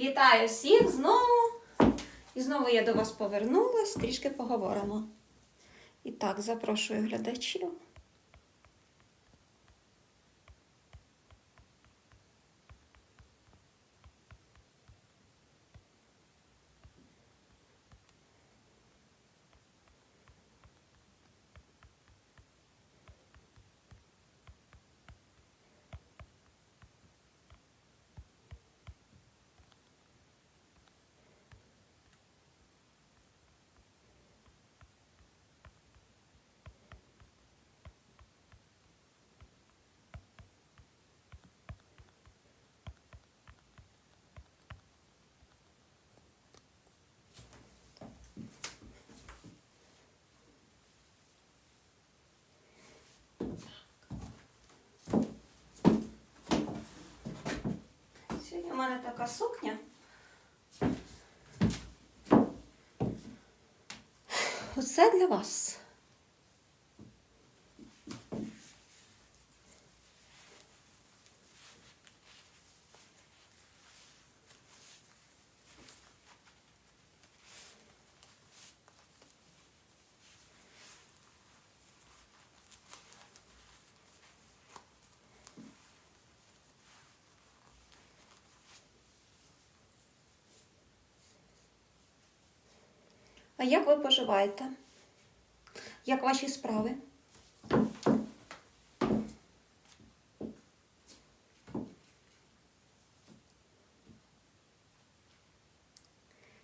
Вітаю всіх знову. І знову я до вас повернулась, трішки поговоримо. І так, запрошую глядачів. Сьогодні в мене така сукня. Оце для вас. А як ви поживаєте? Як ваші справи?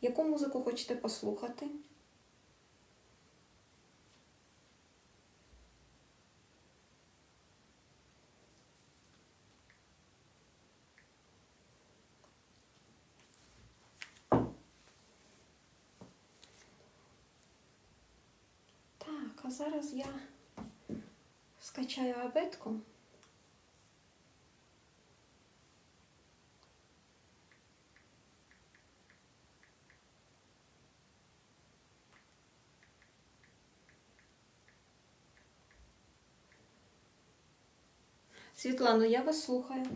Яку музику хочете послухати? Так, а зараз я скачаю абетку. Світлано, я вас слухаю.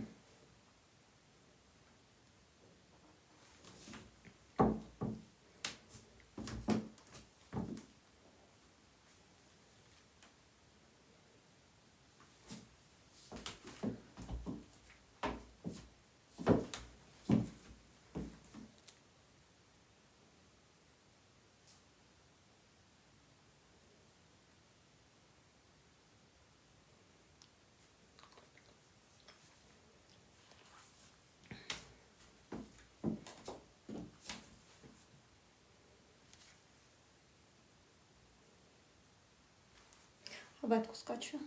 Абетку скачую.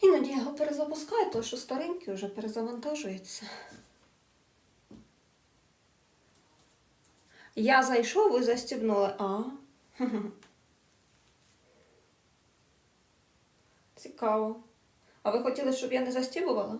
Іноді я його перезапускаю, тому що старенький вже перезавантажується. Я зайшов, ви застібнули. А. Цікаво. А ви хотіли, щоб я не застібувала?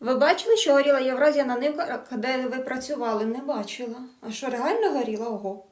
Ви бачили, що горіла Євразія на нивках, де ви працювали? Не бачила. А що реально горіла? Ого.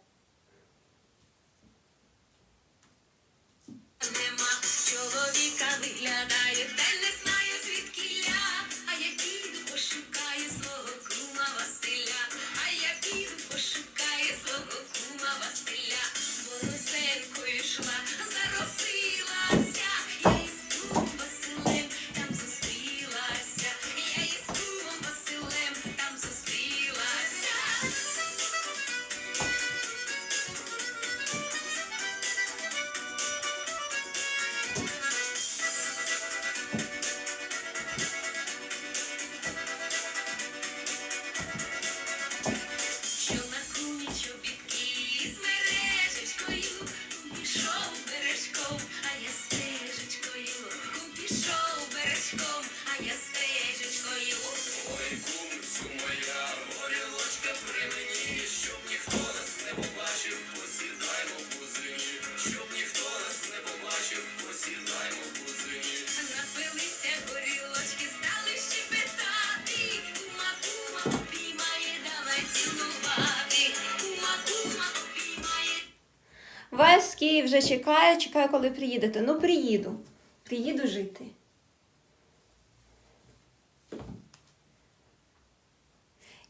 Вже чекає, чекає, коли приїдете. Ну, приїду. Приїду жити.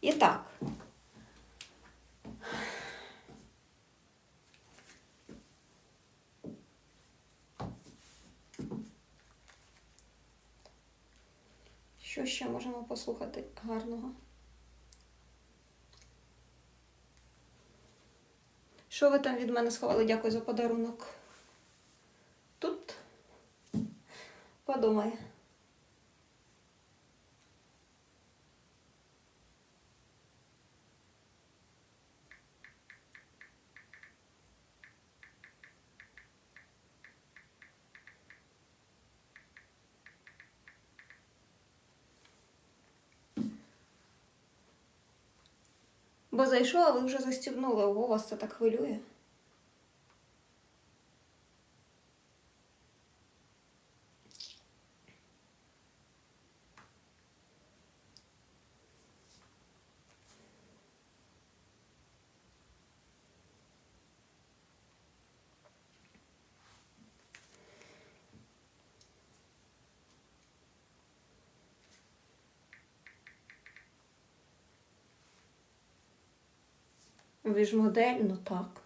І так. Що ще можемо послухати гарного? Що ви там від мене сховали? Дякую за подарунок. Тут подумай. Бо зайшов, а ви вже застібнули. Ого, вас це так хвилює. Ви ж модель, ну так.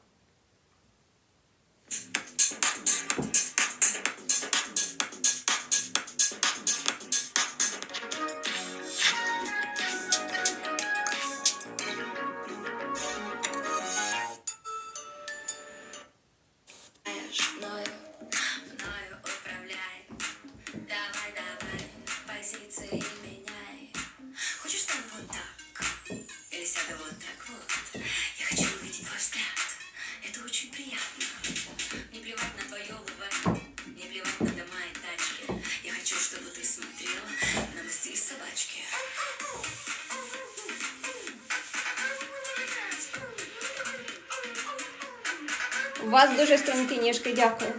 Вас дуже стрункі ніжки, дякую.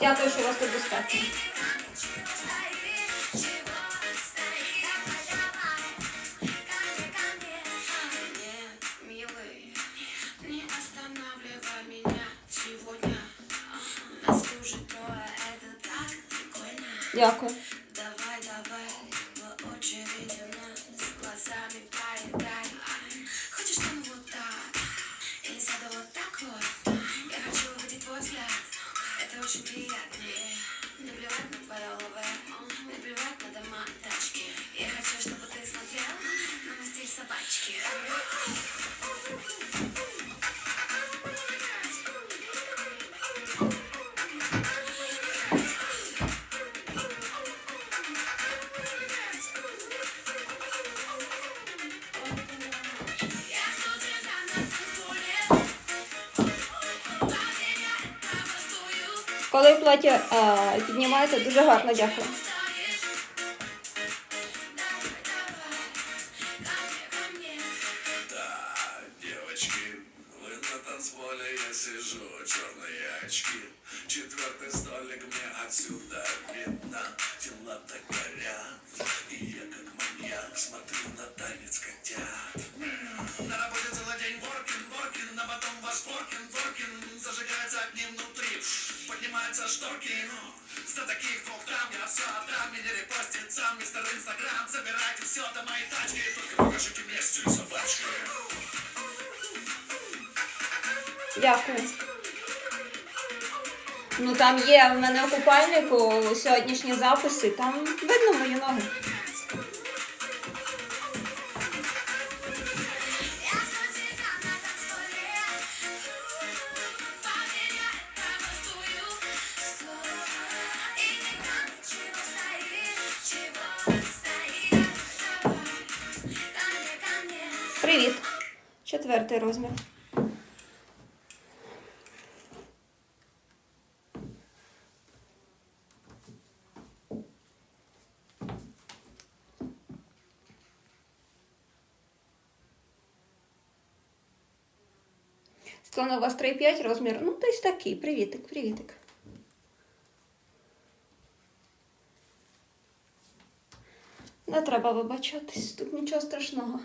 Дякую, що вас тут достатньо. Дякую. Как маньяк смотрю на танец котят. На работе целый день воркин, воркин, а потом ваш воркин, воркин. Зажигается огнем внутри, поднимаются шторки. За таких двух там я все отдам, И не репостит сам мистер Инстаграм. Забирайте все до моей тачки, только покажите мне стиль собачки. Дякую. Ну там є в мене у купальнику сьогоднішні записи, там видно мої ноги. четвертий розмір. Склон у вас 3,5 розмір. Ну, десь такий. Привітик, привітик. Не треба вибачатись, тут нічого страшного.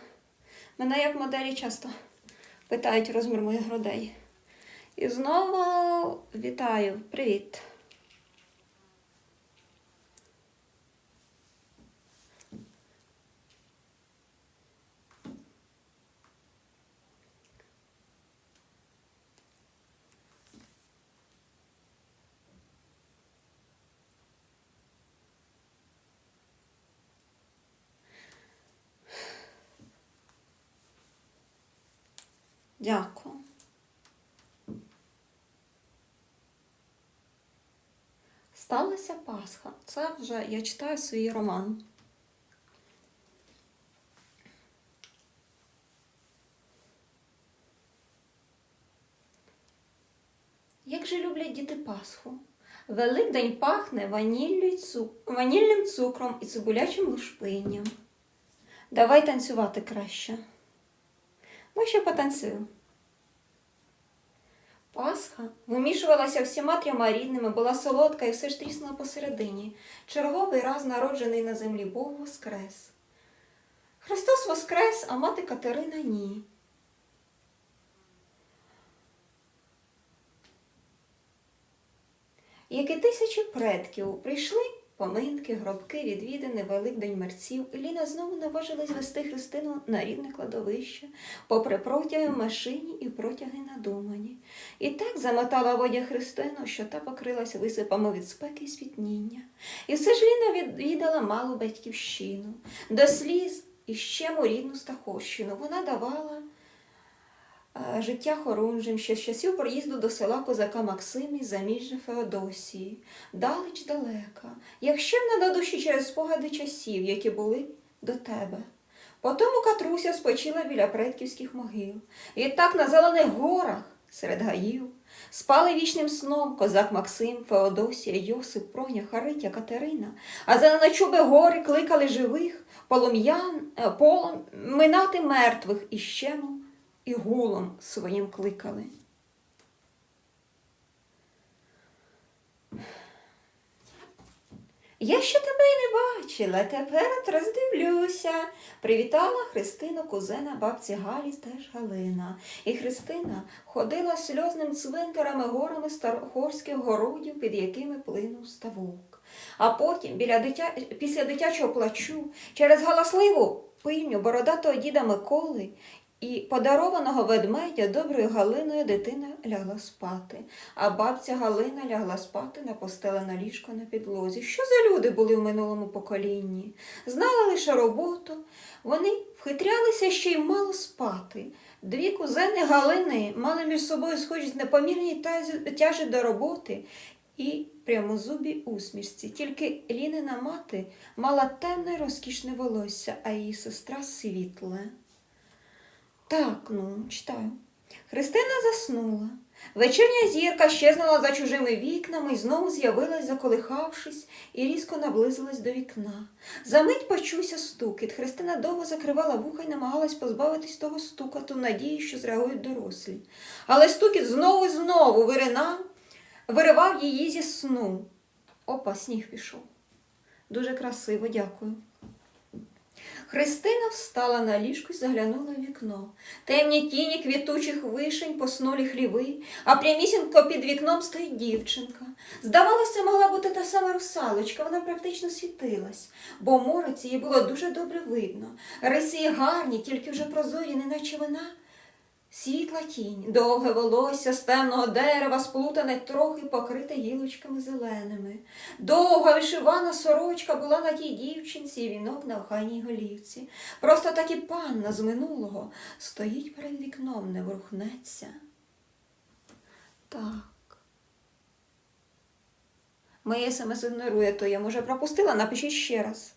Мене як моделі часто питають розмір моїх грудей. І знову вітаю, привіт. Дякую. Сталася Пасха. Це вже я читаю свій роман. Як же люблять діти Пасху? Великдень пахне ванільним цукром і цибулячим лушпинням. Давай танцювати краще. Ну, ще потанцюю. Пасха вимішувалася всіма трьома рідними, була солодка і все ж тріснула посередині. Черговий раз народжений на землі Бог воскрес. Христос воскрес, а мати Катерина ні. Як і тисячі предків, прийшли поминки, гробки, відвідини, Великдень мерців, Ліна знову наважилась вести Христину на рідне кладовище, попри протяги в машині і протяги надумані. І так замотала водя Христину, що та покрилась висипами від спеки і світніння. І все ж Ліна відвідала малу батьківщину, до сліз і ще рідну Стаховщину. Вона давала життя хорунжим ще з часів приїзду до села козака Максимі заміжня Феодосії, далеч далека, як ще на душі через спогади часів, які були до тебе. Потому Катруся спочила біля предківських могил. І так на зелених горах серед гаїв. Спали вічним сном козак Максим, Феодосія, Йосип, Проня, Харитя, Катерина, а зеленочуби гори кликали живих, полум'ян, е, полом минати мертвих і щемом і гулом своїм кликали. Я ще тебе й не бачила, тепер роздивлюся. Привітала Христину кузена бабці Галі теж Галина. І Христина ходила сльозним цвинтарами горами старохорських городів, під якими плинув ставок. А потім, біля дитя... після дитячого плачу, через галасливу пильню бородатого діда Миколи і подарованого ведмедя доброю Галиною дитина лягла спати, а бабця Галина лягла спати на постелене ліжко на підлозі. Що за люди були в минулому поколінні? Знали лише роботу, вони вхитрялися ще й мало спати. Дві кузени Галини мали між собою схожість непомірні тяжі до роботи і прямозубі усмішці. Тільки Лінина мати мала темне розкішне волосся, а її сестра світле. Так, ну, читаю. Христина заснула. Вечірня зірка щезнула за чужими вікнами і знову з'явилась, заколихавшись, і різко наблизилась до вікна. Замить почувся стукіт. Христина довго закривала вуха і намагалась позбавитись того стукату, надії, що зреагують дорослі. Але стукіт знову і знову виринав, виривав її зі сну. Опа, сніг пішов. Дуже красиво, дякую. Христина встала на ліжку і заглянула в вікно. Темні тіні квітучих вишень поснулі хліви, а прямісінько під вікном стоїть дівчинка. Здавалося, могла бути та сама русалочка, вона практично світилась, бо море її було дуже добре видно. Риси гарні, тільки вже прозорі, неначе вона. Світла тінь, довге волосся з темного дерева, сплутане трохи покрите гілочками зеленими. Довга вишивана сорочка була на тій дівчинці і вінок на охайній голівці. Просто так і панна з минулого стоїть перед вікном, не ворухнеться. Так. Моє смс ігнорує, то я, може, пропустила, напишіть ще раз.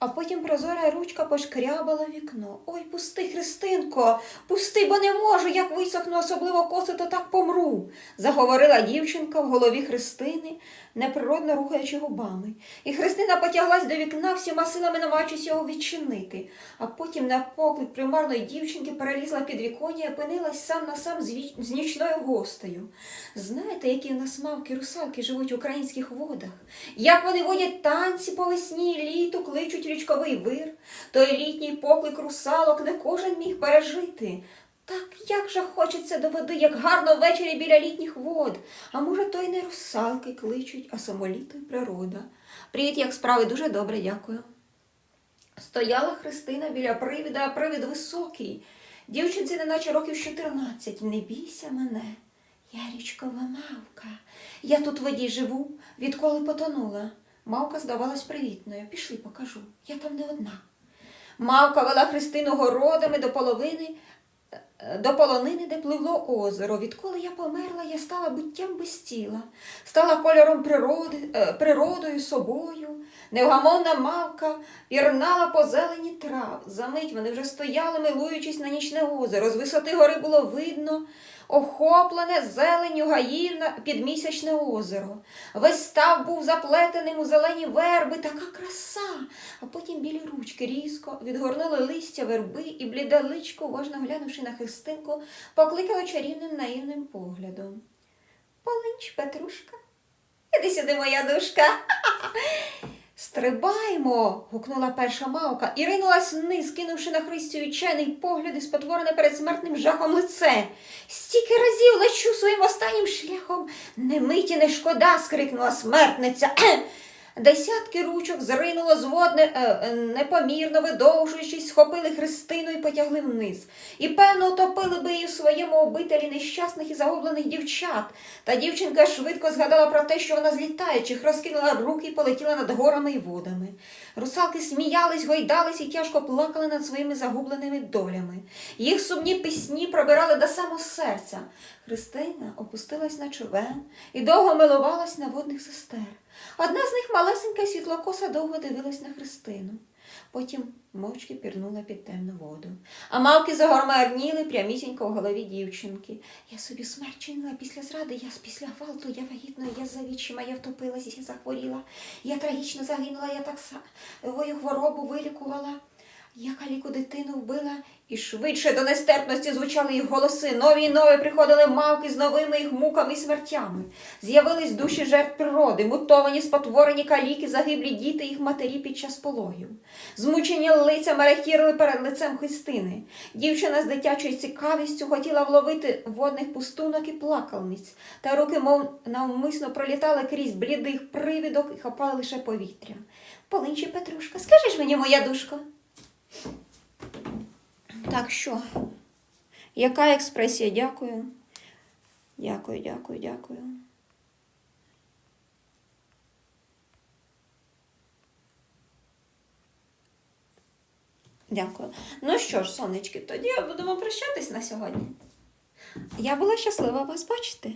А потім прозора ручка пошкрябала вікно. Ой, пусти, Христинко, пусти, бо не можу, як висохну, особливо коси, то так помру, заговорила дівчинка в голові Христини, неприродно рухаючи губами. І Христина потяглась до вікна, всіма силами намагаючись його відчинити, а потім на поклик примарної дівчинки перелізла під віконня і опинилась сам на сам з, віч- з нічною гостею. Знаєте, які в нас мавки русалки живуть в українських водах? Як вони водять танці по весні літу, кличуть річковий вир, той літній поклик русалок не кожен міг пережити. Так як же хочеться до води, як гарно ввечері біля літніх вод. А може, то й не русалки кличуть, а самоліто й природа. Привіт, як справи? Дуже добре, дякую. Стояла Христина біля привіда, а привід високий. Дівчинці неначе років 14. Не бійся мене. Я річкова мавка. Я тут в воді живу, відколи потонула. Мавка здавалась привітною. Пішли, покажу. Я там не одна. Мавка вела Христину городами до половини, е, до полонини, де пливло озеро. Відколи я померла, я стала буттям без тіла, стала кольором природи, е, природою, собою. Невгамовна мавка пірнала по зелені трав. Замить вони вже стояли, милуючись на нічне озеро. З висоти гори було видно охоплене зеленю гаївна підмісячне озеро. Весь став був заплетеним у зелені верби, така краса. А потім білі ручки різко відгорнули листя верби, і бліде личко, уважно глянувши на хистинку, покликало чарівним наївним поглядом. Полинч, Петрушка, іди сюди, моя душка. Стрибаймо. гукнула перша мавка і ринулась вниз, кинувши на Христю вічений погляд і спотворене перед смертним жахом лице. Стільки разів лечу своїм останнім шляхом. Не миті не шкода. скрикнула смертниця. Десятки ручок зринуло з водне, е, е, непомірно видовжуючись, схопили Христину і потягли вниз. І, певно, утопили би її в своєму обителі нещасних і загублених дівчат. Та дівчинка швидко згадала про те, що вона з літаючих розкинула руки і полетіла над горами і водами. Русалки сміялись, гойдались і тяжко плакали над своїми загубленими долями. Їх сумні пісні пробирали до самого серця. Христина опустилась на човен і довго милувалась на водних сестер. Одна з них малесенька світлокоса довго дивилась на Христину. Потім мовчки пірнула під темну воду. А мавки загормарніли прямісінько в голові дівчинки. Я собі смерть чинила після зради, я після гвалту, я вагітною, я за вічима, я втопилась, я захворіла. Я трагічно загинула, я так свою хворобу вилікувала. Я каліку дитину вбила, і швидше до нестерпності звучали їх голоси. Нові й нові приходили мавки з новими їх муками і смертями. З'явились душі жертв природи, мутовані, спотворені каліки, загиблі діти їх матері під час пологів. Змучені лиця мерехтірили перед лицем Христини. Дівчина з дитячою цікавістю хотіла вловити водних пустунок і плакалниць, та руки, мов навмисно пролітали крізь блідих привідок і хапали лише повітря. Полинчі Петрушка, скажи ж мені, моя душко. Так що? Яка експресія? Дякую. Дякую, дякую, дякую. Дякую. Ну що ж, сонечки, тоді будемо прощатись на сьогодні. Я була щаслива вас бачити.